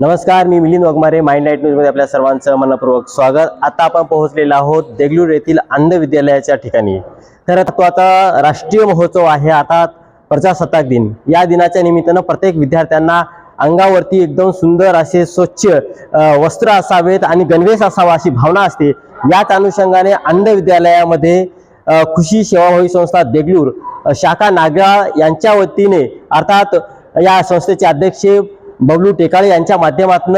नमस्कार मी Milind Waghmare mind light न्यूजमध्ये आपल्या सर्वांचं मनपूर्वक स्वागत. आता आपण पोहोचलेलो आहोत देगलूर येथील अंध विद्यालयाच्या ठिकाणी. तर तो आता राष्ट्रीय महोत्सव आहे आता प्रजासत्ताक दिन. या दिनाच्या निमित्तानं प्रत्येक विद्यार्थ्यांना अंगावरती एकदम सुंदर असे स्वच्छ वस्त्र असावेत आणि गणवेश असावा अशी भावना असते. याच अनुषंगाने अंध विद्यालयामध्ये खुशी सेवाभावी संस्था देगलूर शाखा नागराळ यांच्या वतीने अर्थात या संस्थेचे अध्यक्ष बबलू टेकाळे यांच्या माध्यमातून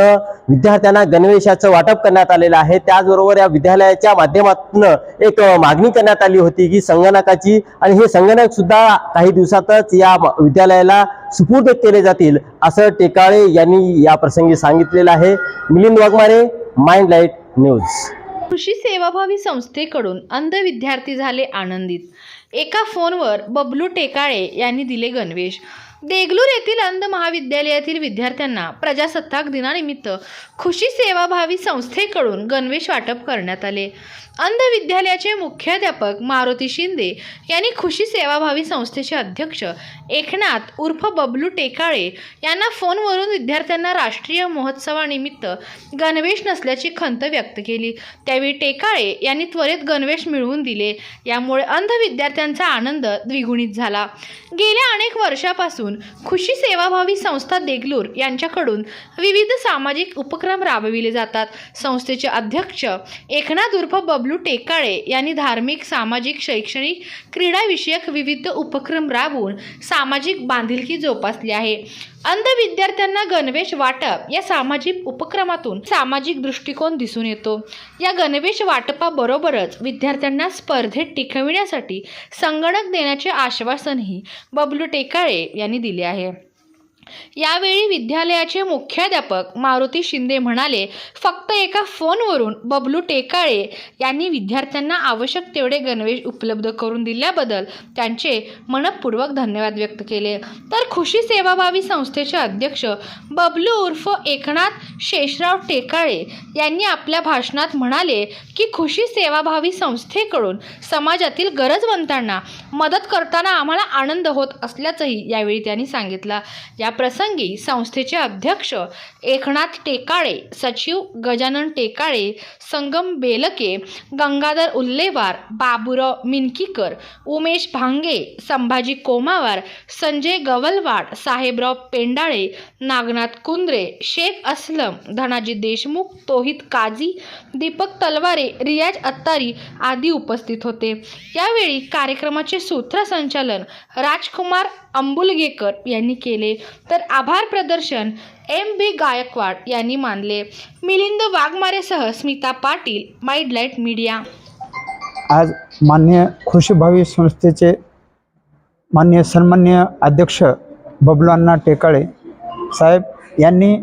विद्यार्थ्यांना गणवेशाचं वाटप करण्यात आलेलं आहे. त्याचबरोबर या विद्यालयाच्या माध्यमातून एक मागणी करण्यात आली होती की संगणकाची आणि हे संगणक सुद्धा काही दिवसातच या विद्यालयाला सुपूर्द केले जातील असं टेकाळे यांनी या प्रसंगी सांगितलेलं आहे. Milind Waghmare mind light news. कृषी सेवाभावी संस्थेकडून अंध विद्यार्थी झाले आनंदित. एका फोनवर बबलू टेकाळे यांनी दिले गणवेश. देगलूर येथील अंध महाविद्यालयातील विद्यार्थ्यांना प्रजासत्ताक दिनानिमित्त खुशी सेवाभावी संस्थेकडून गणवेश वाटप करण्यात आले. अंध विद्यालयाचे मुख्याध्यापक मारुती शिंदे यांनी खुशी सेवाभावी संस्थेचे अध्यक्ष एकनाथ उर्फ बबलू टेकाळे यांना फोनवरून विद्यार्थ्यांना राष्ट्रीय महोत्सवानिमित्त गणवेश नसल्याची खंत व्यक्त केली. त्यावेळी टेकाळे यांनी त्वरित गणवेश मिळवून दिले. यामुळे अंध विद्यार्थ्यांचा आनंद द्विगुणित झाला. गेल्या अनेक वर्षापासून खुशी सेवाभावी संस्था देगलूर यांच्याकडून विविध सामाजिक उपक्रम राबविले जातात. संस्थेचे अध्यक्ष एकनाथ उर्फ बबलू टेकाळे यांनी धार्मिक सामाजिक शैक्षणिक क्रीडाविषयक विविध उपक्रम राबवून सामाजिक बांधिलकी जोपासली आहे. अंध विद्यार्थ्यांना गणवेश वाटप या सामाजिक उपक्रमातून सामाजिक दृष्टिकोन दिसून येतो. या गणवेश वाटपाबरोबरच विद्यार्थ्यांना स्पर्धेत टिकविण्यासाठी संगणक देण्याचे आश्वासनही बबलू टेकाळे यांनी दिले आहे. यावेळी विद्यालयाचे मुख्याध्यापक मारुती शिंदे म्हणाले फक्त एका फोनवरून बबलू टेकाळे यांनी विद्यार्थ्यांना आवश्यक तेवढे गणवेश उपलब्ध करून दिल्याबद्दल त्यांचे मनपूर्वक धन्यवाद व्यक्त केले. तर खुशी सेवाभावी संस्थेचे अध्यक्ष बबलू उर्फ एकनाथ शेषराव टेकाळे यांनी आपल्या भाषणात म्हणाले की खुशी सेवाभावी संस्थेकडून समाजातील गरजवंतांना मदत करताना आम्हाला आनंद होत असल्याचंही यावेळी त्यांनी सांगितलं. या प्रसंगी संस्थेचे अध्यक्ष एकनाथ टेकाळे सचिव गजानन टेकाळे संगम बेलके गंगाधर उल्लेवार बाबुराव मिनकीकर उमेश भांगे संभाजी कोमावार संजय गवलवाड साहेबराव पेंडाळे नागनाथ कुंद्रे शेख असलम धनाजी देशमुख तोहित काझी दीपक तलवारे रियाज अत्तारी आदी उपस्थित होते. यावेळी कार्यक्रमाचे सूत्रसंचालन राजकुमार अंबुलगेकर यांनी केले. तर आभार प्रदर्शन एम बी गायकवाड यांनी मानले. Milind वाघमारेसह Smita Patil mind light media. आज मान्य खुशीभावी संस्थेचे मान्य सन्मान्य अध्यक्ष बबलू टेकाळे साहेब यांनी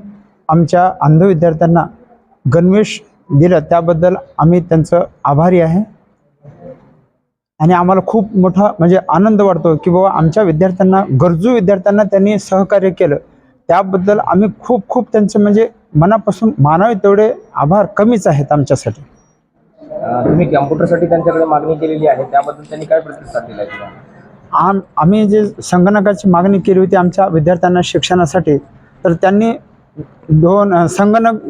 आमच्या अंध विद्यार्थ्यांना गणवेश दिलं. त्याबद्दल आम्ही त्यांचं आभारी आहे. आणि आम्हाला खूप मोठा म्हणजे आनंद वाटतो की बाबा आमच्या विद्यार्थ्यांना गरजू विद्यार्थ्यांना त्यांनी सहकार्य केलं. त्याबद्दल आम्ही खूप खूप त्यांचे म्हणजे मनापासून मानावे तेवढे आभार कमीच आहेत आमच्यासाठी. तुम्ही कॅम्प्युटरसाठी त्यांच्याकडे मागणी केलेली आहे त्याबद्दल त्यांनी काय प्रतिसाद दिला आम आम्ही जे संगणकाची मागणी केली होती आमच्या विद्यार्थ्यांना शिक्षणासाठी तर त्यांनी दोन संगणक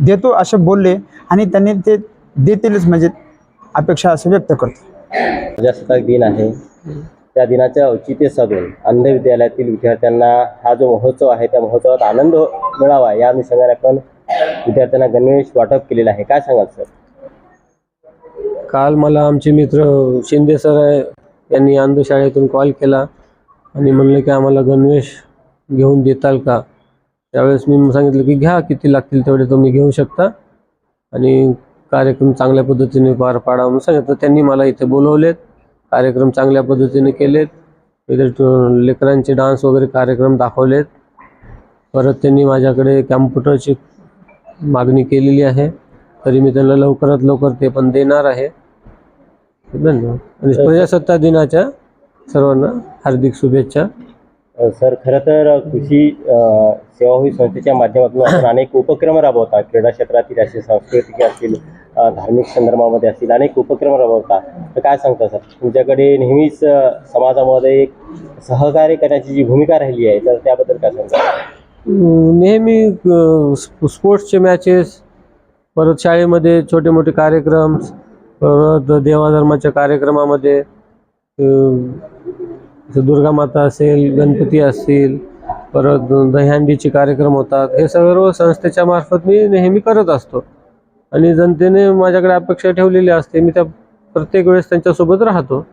देतो असे बोलले आणि त्यांनी ते देतीलच म्हणजे अपेक्षा असं व्यक्त करतो. प्रजासत्ताक दिन आहे. त्या दिनाचे औचित्य साधून अंध विद्यालयातील विद्यार्थ्यांना हा जो महोत्सव आहे त्या महोत्सवात आनंद मिळावा या अनुषंगाने आपण विद्यार्थ्यांना गणवेश वाटप केलेला आहे. काय सांगाल सर? काल मला आमचे मित्र शिंदे सर यांनी अंधशाळेतून कॉल केला आणि म्हणले की आम्हाला गणवेश घेऊन देताल का? त्यावेळेस मी सांगितलं की घ्या किती लागतील तेवढे तुम्ही घेऊ शकता. आणि कार्यक्रम चांगल्या पद्धतीने पार पाडा म्हणून सांगितलं. त्यांनी मला इथे बोलवलेत. कार्यक्रम चांगल्या पद्धतीने केलेत. इथे लेकरांचे डान्स वगैरे कार्यक्रम दाखवलेत. परत त्यांनी माझ्याकडे कॅम्प्युटरची मागणी केलेली आहे. तरी मी त्यांना लवकरात लवकर ते पण देणार आहे. धन्यवाद. आणि प्रजासत्ताक दिनाच्या सर्वांना हार्दिक शुभेच्छा. सर खरं तर कृषी सेवा सेवाभावी संस्थेच्या माध्यमातून आपण अनेक उपक्रम राबवतात क्रीडा क्षेत्रातील असे सांस्कृतिक असतील धार्मिक संदर्भामध्ये असतील अनेक उपक्रम राबवतात तर काय सांगता सर? तुमच्याकडे नेहमीच समाजामध्ये एक सहकार्य करण्याची जी भूमिका राहिली आहे तर त्याबद्दल काय सांगता? नेहमी स्पोर्ट्सचे मॅचेस परत शाळेमध्ये छोटे मोठे कार्यक्रम परत देवाधर्माच्या कार्यक्रमामध्ये दुर्गा माता असेल गणपती असतील परत दहीहंडीचे कार्यक्रम होतात हे सर्व संस्थेच्या मार्फत मी नेहमी करत असतो. आणि जनतेने माझ्याकडे अपेक्षा ठेवलेली असते मी त्या प्रत्येक वेळेस त्यांच्यासोबत राहतो.